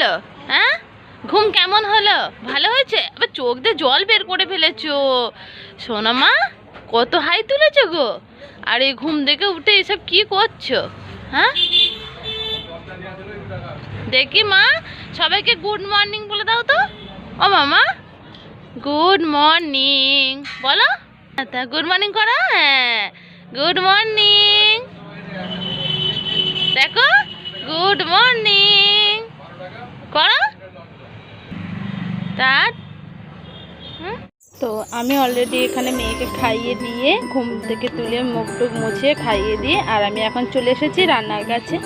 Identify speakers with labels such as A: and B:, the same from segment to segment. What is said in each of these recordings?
A: হলো? হ্যাঁ? ঘুম কেমন হলো? ভালো হয়েছে? আবার চোখ দিয়ে জল বের করে ফেলেছো। সোনা মা, কত হাই তুলেছো গো। আর এই ঘুম দেখে উঠে এসব কি করছ? হ্যাঁ? দেখি মা, সবাইকে গুড মর্নিং বলে দাও তো। ও মামা গুড মর্নিং বলো? গুড মর্নিং করো হ্যাঁ। গুড মর্নিং দেখো গুড মর্নিং করো। তার তো আমি অলরেডি এখানে মেয়েকে খাইয়ে দিয়ে ঘুম থেকে তুলে মুখ টুক মুছিয়ে খাইয়ে দিয়ে আর আমি এখন চলে এসেছি রান্নার কাছে।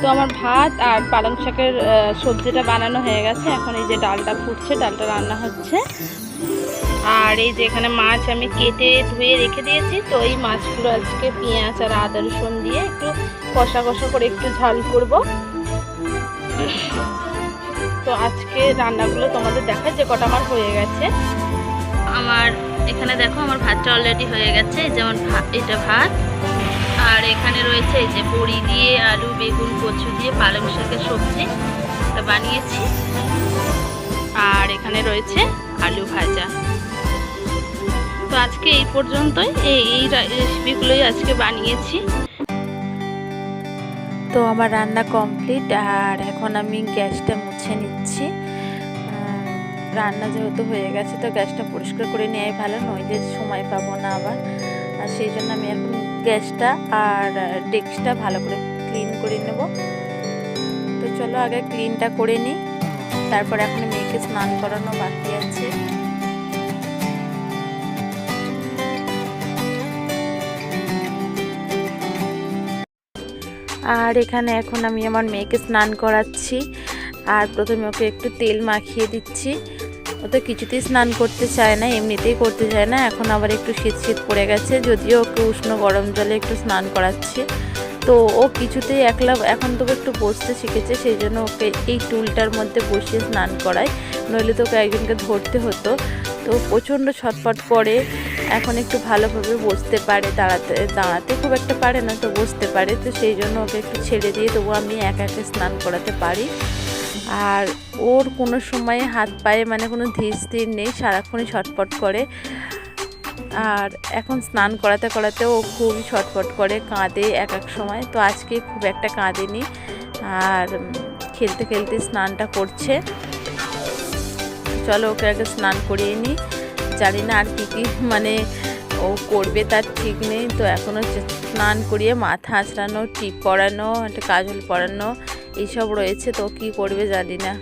A: তো আমার ভাত আর পালং শাকের সবজিটা বানানো হয়ে গেছে। এখন এই যে ডালটা ফুটছে, ডালটা রান্না হচ্ছে। আর এই যে এখানে মাছ আমি কেটে ধুয়ে রেখে দিয়েছি। তো এই মাছগুলো আজকে পেঁয়াজ আর আদা রসুন দিয়ে একটু কষা কষা করে একটু ঝাল করব। তো আজকে রান্নাগুলো তোমাদের দেখা যে কটা আমার হয়ে গেছে। আমার এখানে দেখো, আমার ভাতটা অলরেডি হয়ে গেছে যেমন এটা ভাত। আর এখানে রয়েছে এই যে বড়ি দিয়ে আলু, বেগুন, কচু দিয়ে পালং শাকের সবজি এটা বানিয়েছি। আর এখানে রয়েছে আলু ভাজা। তো আজকে এই পর্যন্তই, এই রেসিপিগুলোই আজকে বানিয়েছি।
B: তো আমার রান্না কমপ্লিট আর এখন আমি গ্যাসটা মুছে নিচ্ছি। রান্না যেহেতু হয়ে গেছে, তো গ্যাসটা পরিষ্কার করে নেওয়াই ভালো, নইলে সময় পাবো না আবার। আর সেই জন্য আমি এখন গ্যাসটা আর ডেস্কটা ভালো করে ক্লিন করে নেব। তো চলো আগে ক্লিনটা করে নিই। তারপর এখন মেয়েকে স্নান করানো বাকি আছে। আর এখানে এখন আমি আমার মেয়েকে স্নান করাচ্ছি। আর প্রথমে ওকে একটু তেল মাখিয়ে দিচ্ছি। ও তো কিছুতেই স্নান করতে চায় না, এমনিতেই করতে চায় না। এখন আবার একটু শীত শীত পড়ে গেছে, যদিও ওকে উষ্ণ গরম জলে একটু স্নান করাচ্ছি। তো ও কিছুতেই একলা, এখন তো একটু বসতে শিখেছে, সেই জন্য ওকে এই টুলটার মধ্যে বসিয়ে স্নান করায়। নইলে তো ওকে একজনকে ধরতে হতো। তো প্রচণ্ড ছটফট করে এখন একটু ভালোভাবে বসতে পারে, দাঁড়াতে দাঁড়াতে খুব একটা পারে না, তো বসতে পারে। তো সেই জন্য ওকে একটু ছেড়ে দিয়ে তবু আমি একা একা স্নান করাতে পারি। আর ওর কোনো সময়ে হাত পায়ে মানে কোনো ধীর স্থির নেই, সারাক্ষণই ছটফট করে। আর এখন স্নান করাতে করাতে ও খুবই ছটফট করে, কাঁদে এক এক সময়। তো আজকে খুব একটা কাঁদেনি। আর খেলতে খেলতে স্নানটা করছে। চলো ওকে আগে স্নান করিয়ে নিই। জানি না আর কী কী মানে ও করবে তার ঠিক নেই। তো এখনও স্নান করিয়ে মাথা আঁচড়ানো, টিপ পরানো, একটা কাজল পরানো, এইসব রয়েছে। তো কি করবে জানি না।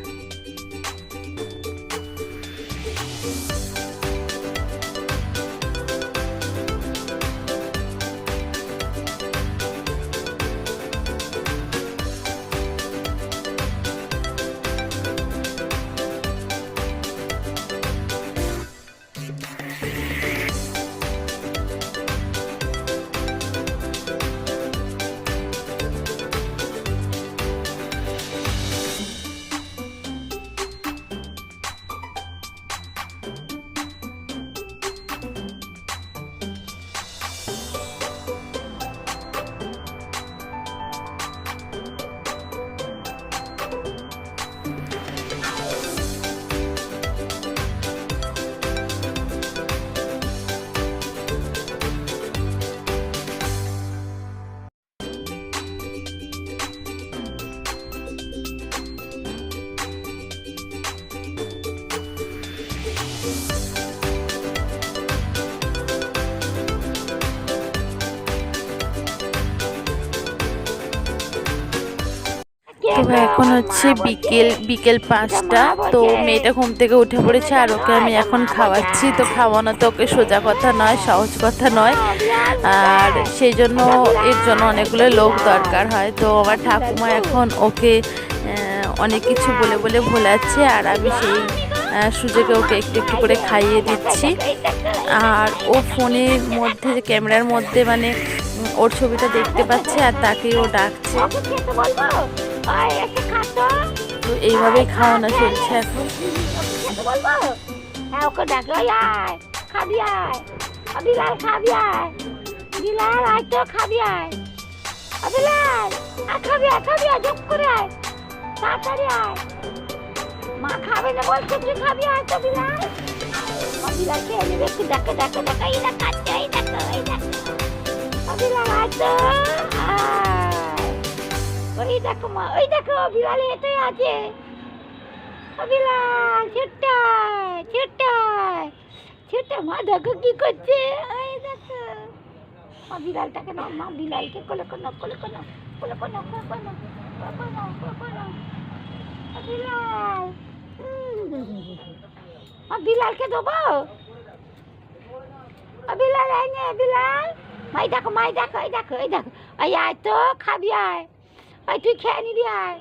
B: তো এখন হচ্ছে বিকেল বিকেল পাঁচটা। তো মেয়েটা ঘুম থেকে উঠে পড়েছে আর ওকে আমি এখন খাওয়াচ্ছি। তো খাওয়ানো তো ওকে সোজা কথা নয়, সহজ কথা নয়। আর সেই জন্য এর জন্য অনেকগুলো লোক দরকার হয়। তো আমার ঠাকুমা এখন ওকে অনেক কিছু বলে বলে ভোলাচ্ছে আর আমি সেই সুযোগে ওকে একটু একটু করে খাইয়ে দিচ্ছি। আর ও ফোনের মধ্যে, ক্যামেরার মধ্যে মানে ওর ছবিটা দেখতে পাচ্ছে আর তাকে ও ডাকছে। তো এইভাবেই খাওয়ানো চলছে এখন।
C: হ্যাঁ ওকে ডাকে ওই আয় খাবি আয়। বিলাল খাবি আয়। বিলাল আয় তো খাবি আয়। বিলাল আয় খাবি আয় খাবি আয় জব করে আয়। তাড়াতাড়ি আয়। মা খাবে না বলছে তুই খাবি আয় তো বিলাল। মা বিলাল খেয়ে নেবে একটু দেখো দেখো দেখো এই দেখো খাচ্ছে এই দেখো এই দেখো। বিলাল আয় তো আয়। ওই দেখো মা, ওই দেখো বিলাল এতে আছে। বিলাল ছোট্টায় ছোট্টায় ছোট্ট মা, দেখো কি করছে। এই দেখো। মা বিলালটাকে নাও, মা বিলালকে কোলে কোনো কোলে কোনো কোলে কোনো কোলে কোনো কোনো কোনো মা বিলালকে দেবো? বিলাল নে বিলাল মাই দেখো মাই দেখো, এই দেখো এই দেখো। এই আয় তো, খাবি, আয়। ওই তুই খেয়ে নিবি আয়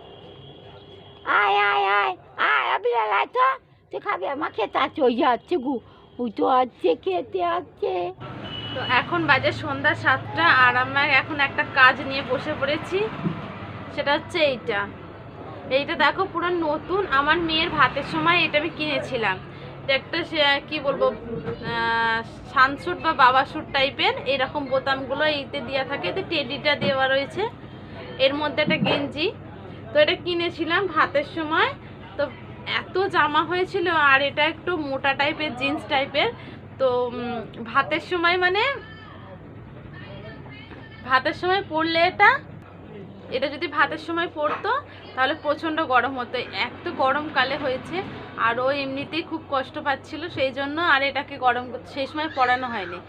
C: আয় আয় আয় আয় ও বিলাল আয় তো তুই খাবি মা খেতে আছে ওই যাচ্ছে গু ওই তো আছে খেতে আছে
A: তো এখন বাজে সন্ধ্যা সাতটা আর আমরা এখন একটা কাজ নিয়ে বসে পড়েছি। সেটা হচ্ছে এইটা। এইটা দেখো পুরো নতুন। আমার মেয়ের ভাতের সময় এটা আমি কিনেছিলাম। একটা সে- কি বলব সানসুট বা বাবা স্যুট টাইপের এরকম বোতামগুলো এইতে দেওয়া থাকে। এতে টেডিটা দেওয়া রয়েছে। এর মধ্যে একটা গেঞ্জি। তো এটা কিনেছিলাম ভাতের সময়। তো এত জামা হয়েছিল আর এটা একটু মোটা টাইপের, জিন্স টাইপের। তো ভাতের সময় মানে ভাতের সময় পরলে এটা এটা যদি ভাতের সময় পরতো তাহলে প্রচণ্ড গরম হতো। এক তো গরমকালে হয়েছে আর ও এমনিতেই খুব কষ্ট পাচ্ছিল, সেই জন্য আর এটাকে গরম, সেই সময় পরানো হয়নি।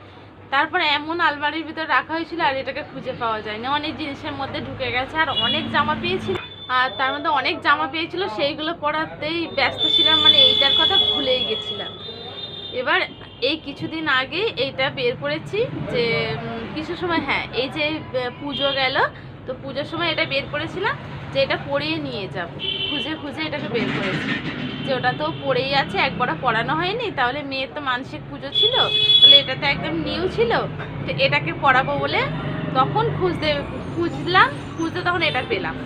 A: তারপরে এমন আলমারির ভিতরে রাখা হয়েছিল আর এটাকে খুঁজে পাওয়া যায়নি। অনেক জিনিসের মধ্যে ঢুকে গেছে আর অনেক জামা পেয়েছিল। আর তার মধ্যে অনেক জামা পেয়েছিল, সেইগুলো পরাতেই ব্যস্ত ছিলাম মানে এইটার কথা ভুলেই গেছিলাম। এবার এই কিছুদিন আগে এইটা বের করেছি যে কিছু সময় হ্যাঁ এই যে পুজো গেল, তো পুজোর সময় এটা বের করেছিলাম। যে এটা পরিয়ে নিয়ে যাব। খুঁজে খুঁজে এটাকে বের করেছি। যে ওটা তো পড়েই আছে একবারও পড়ানো হয়নি, তাহলে মেয়ের তো মানসিক পুজো ছিল, তাহলে এটা তো একদম নিউ ছিল, তো এটাকে পড়াবো বলে তখন খুঁজতে, খুঁজলাম, খুঁজতে তখন এটা পেলাম।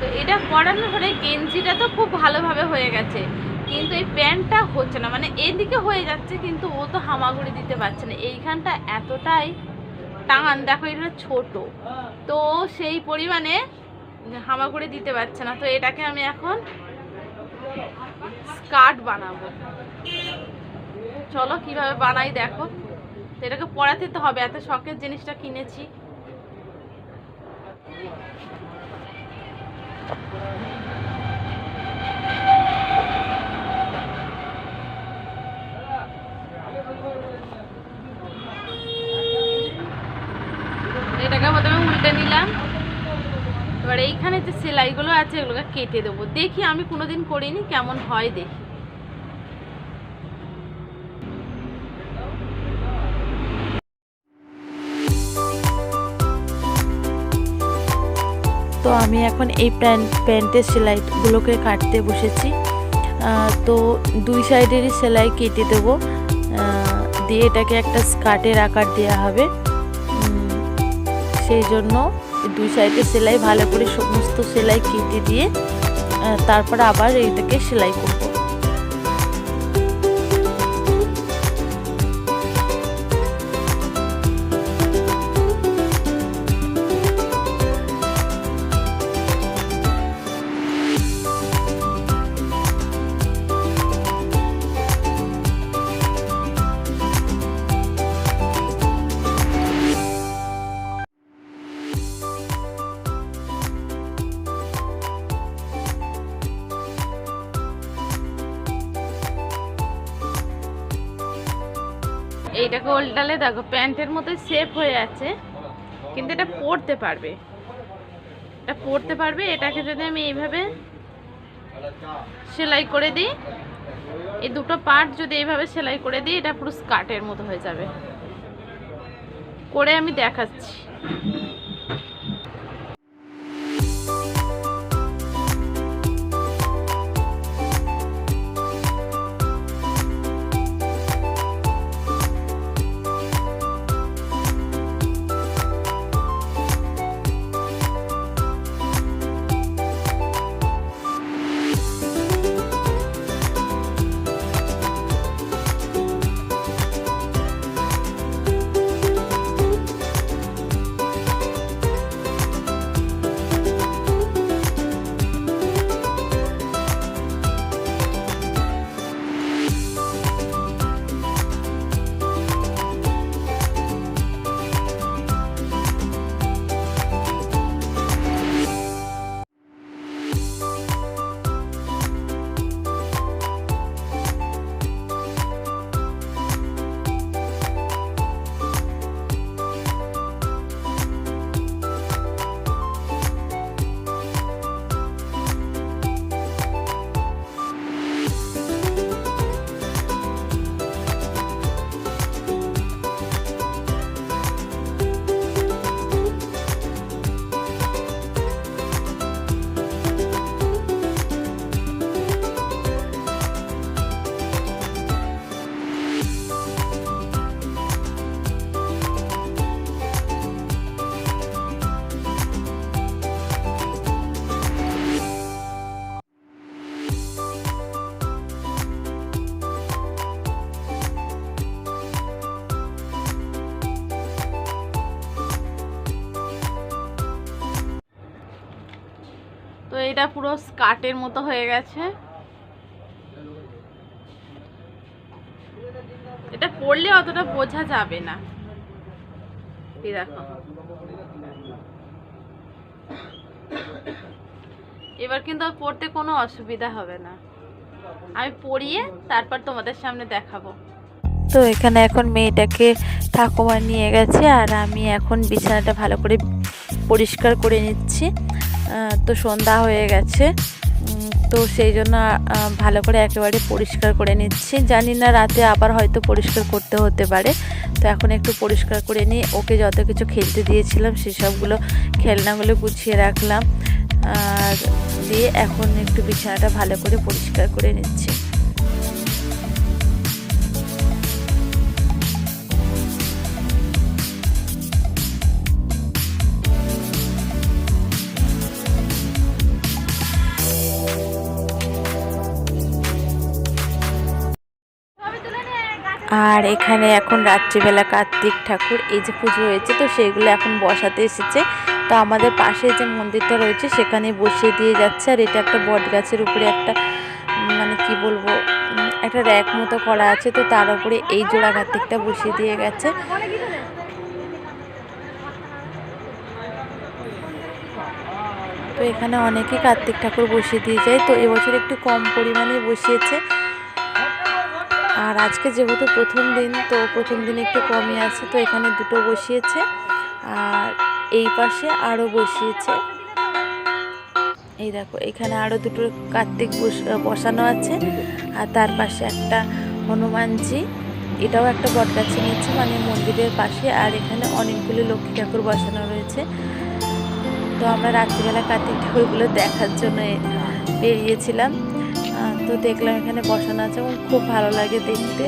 A: তো এটা পরানোর পরে গেঞ্জিটা তো খুব ভালোভাবে হয়ে গেছে, কিন্তু এই প্যান্টটা হচ্ছে না মানে এদিকে হয়ে যাচ্ছে, কিন্তু ও তো হামাগুড়ি দিতে পারছে না। এইখানটা এতটাই টান, দেখো এটা ছোট, তো সেই পরিমাণে হামাগুড়ি দিতে পারছে না। তো এটাকে আমি এখন স্কার্ট বানাবো। চলো কীভাবে বানাই দেখো। তো এটাকে পড়াতে তো হবে, এত শখের জিনিসটা কিনেছি। এটাকে প্রথমে উল্টে নিলাম। এবার এইখানে যে সেলাইগুলো আছে, এগুলোকে কেটে দেবো। দেখি আমি কোনোদিন করিনি, কেমন হয় দেখি।
B: তো আমি এখন এই প্যান্ট প্যান্টের সেলাইগুলোকে কাটতে বসেছি। তো দুই সাইডেরই সেলাই কেটে দেবো। দিয়ে এটাকে একটা স্কার্টের আকার দেওয়া হবে। সেই জন্য দুই সাইডে সেলাই ভালো করে সমস্ত সেলাই কেটে দিয়ে তারপরে আবার এইটাকে সেলাই করব।
A: এইটাকে দেখো, প্যান্টের মতো সেফ হয়ে আছে, কিন্তু এটা পরতে পারবে। এটা পরতে পারবে, এটাকে যদি আমি এইভাবে সেলাই করে দিই, এই দুটো পার্ট যদি এইভাবে সেলাই করে দিই, এটা পুরো স্কার্টের মতো হয়ে যাবে। করে আমি দেখাচ্ছি। এটা পুরো স্কার্টের মতো হয়ে গেছে। এটা পড়লে অতটা বোঝা যাবে না। দেখো। এবার কিন্তু পড়তে কোনো অসুবিধা হবে না। আমি পরিয়ে তারপর তোমাদের সামনে দেখাবো।
B: তো এখানে এখন মেয়েটাকে ঠাকুমা নিয়ে গেছে, আর আমি এখন বিছানাটা ভালো করে পরিষ্কার করে নিচ্ছি। তো সন্ধ্যা হয়ে গেছে। তো সেই জন্য ভালো করে একেবারে পরিষ্কার করে নিচ্ছি। জানি না রাতে আবার হয়তো পরিষ্কার করতে হতে পারে। তো এখন একটু পরিষ্কার করে নিই। ওকে যত কিছু খেলতে দিয়েছিলাম, সেসবগুলো খেলনাগুলো গুছিয়ে রাখলাম। আর দিয়ে এখন একটু বিছানাটা ভালো করে পরিষ্কার করে নিচ্ছি। আর এখানে এখন রাত্রিবেলা কার্তিক ঠাকুর, এই যে পুজো হয়েছে, তো সেগুলো এখন বসাতে এসেছে। তো আমাদের পাশে যে মন্দিরটা রয়েছে, সেখানে বসিয়ে দিয়ে যাচ্ছে। আর এটা একটা বট গাছের উপরে একটা মানে কি বলব একটা র্যাক মতো করা আছে। তো তার উপরে এই জোড়া কার্তিকটা বসিয়ে দিয়ে গেছে। তো এখানে অনেকেই কার্তিক ঠাকুর বসিয়ে দিয়ে যায়। তো এবছর একটু কম পরিমাণে বসিয়েছে। আর আজকে যেহেতু প্রথম দিন, তো প্রথম দিন একটু কমই আছে, তো এখানে দুটো বসিয়েছে আর এই পাশে আরও বসিয়েছে। এই দেখো, এখানে আরও দুটো কার্তিক বস- বসানো আছে আর তার পাশে একটা হনুমানজি। এটাও একটা বটগাছে নিচ্ছে মানে মন্দিরের পাশে আর এখানে অনেকগুলো লক্ষ্মী ঠাকুর বসানো রয়েছে। তো আমরা রাত্রিবেলা কার্তিক ঠাকুরগুলো দেখার জন্য বেরিয়েছিলাম। তো দেখলাম এখানে বসানো আছে এবং খুব ভালো লাগে দেখতে।